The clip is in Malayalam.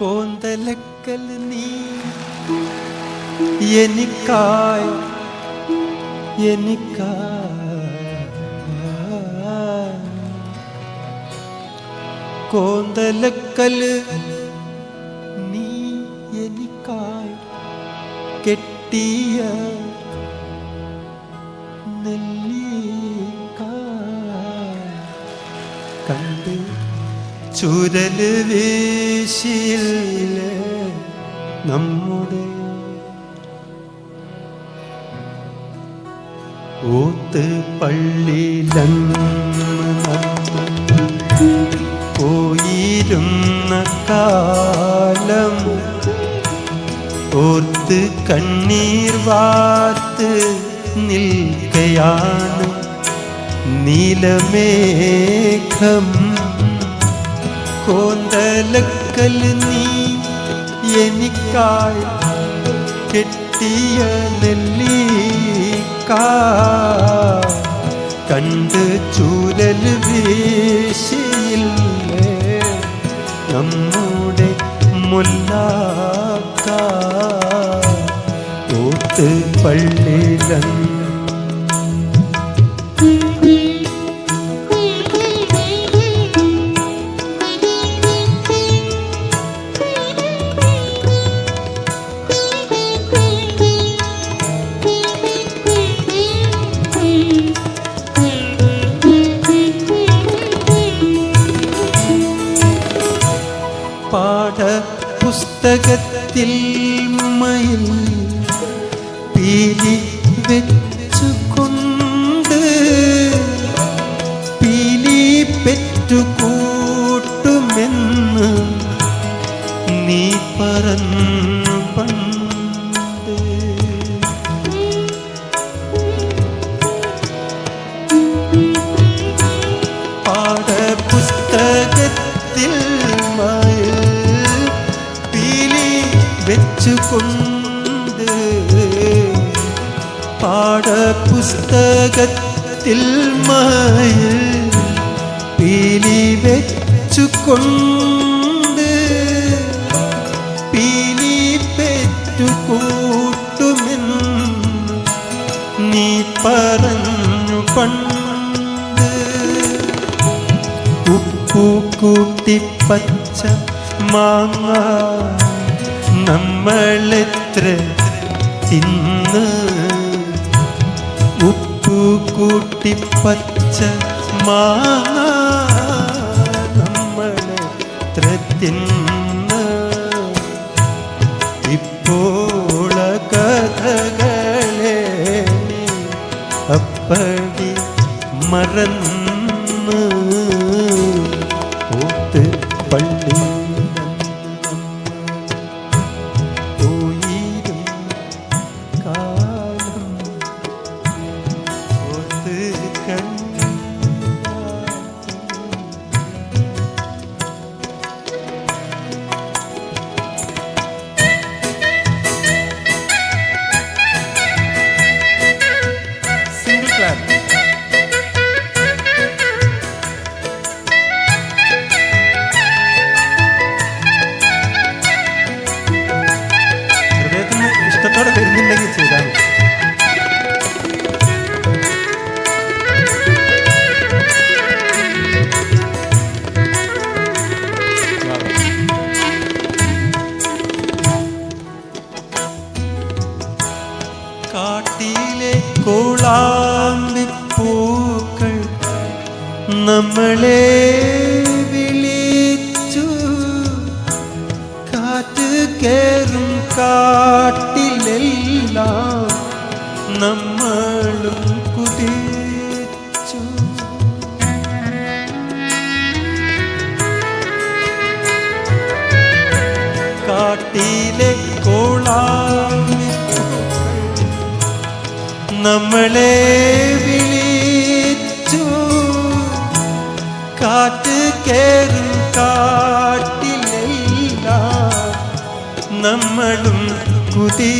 കോന്തലക്കൽ നീ. എനിക്കായി എനിക്കായി. കോന്തലക്കൽ നീ എനിക്കായി കെട്ടിയ നെല്ലിക്കായ്. കണ്ട് ചുരൽ വീശിയില്ലേ നമ്മുടെ ഊത്ത് പള്ളിയിലന്ന് പോയിരുന്ന കാലം ഓർത്ത് കണ്ണീർ വാത്ത് നിൽക്കയാണ് നീലമേഘം. കോന്തലക്കൽ നീ എനിക്കായി കെട്ടിയ നെല്ലിക്ക. കണ്ട് ചൂരൽ വീശിയില്ലേ നമ്മുടെ മുല്ലാക്ക. ഓത്ത് പള്ളിയിലന്ന് പുസ്തകത്തിൽ മയിൽ പീലി വെച്ചുകൊണ്ട് പീലി പെറ്റുകൂട്ടുമെന്ന് നീ പറഞ്ഞു. വെച്ചുകൊണ്ട് പാഠപുസ്തകത്തിൽ മയിൽ പീലി വെച്ചുകൊണ്ട് പീലി പെറ്റുകൂട്ടുമെന്ന് നീ പറഞ്ഞു പണ്ട്. ഉപ്പു കൂട്ടി പച്ച മാങ്ങ നമ്മളെത്ര തിന്ന്. ഉപ്പു കൂട്ടി പച്ച മാങ്ങ നമ്മളെത്ര തിന്ന്. ഇപ്പോൾ കഥകളെ അപ്പടി മറന്ന് കാട്ടിലെ കോളാമ്പിപ്പൂക്കൾ നമ്മളെ വിളിച്ചു. കാറ്റ് കേറും കാട്ടിലെല്ലാം നമ്മളും നമ്മളെ വിളിച്ചു. കാറ്റ് കേറി കാട്ടിലെല്ലാം. നമ്മളും കുതി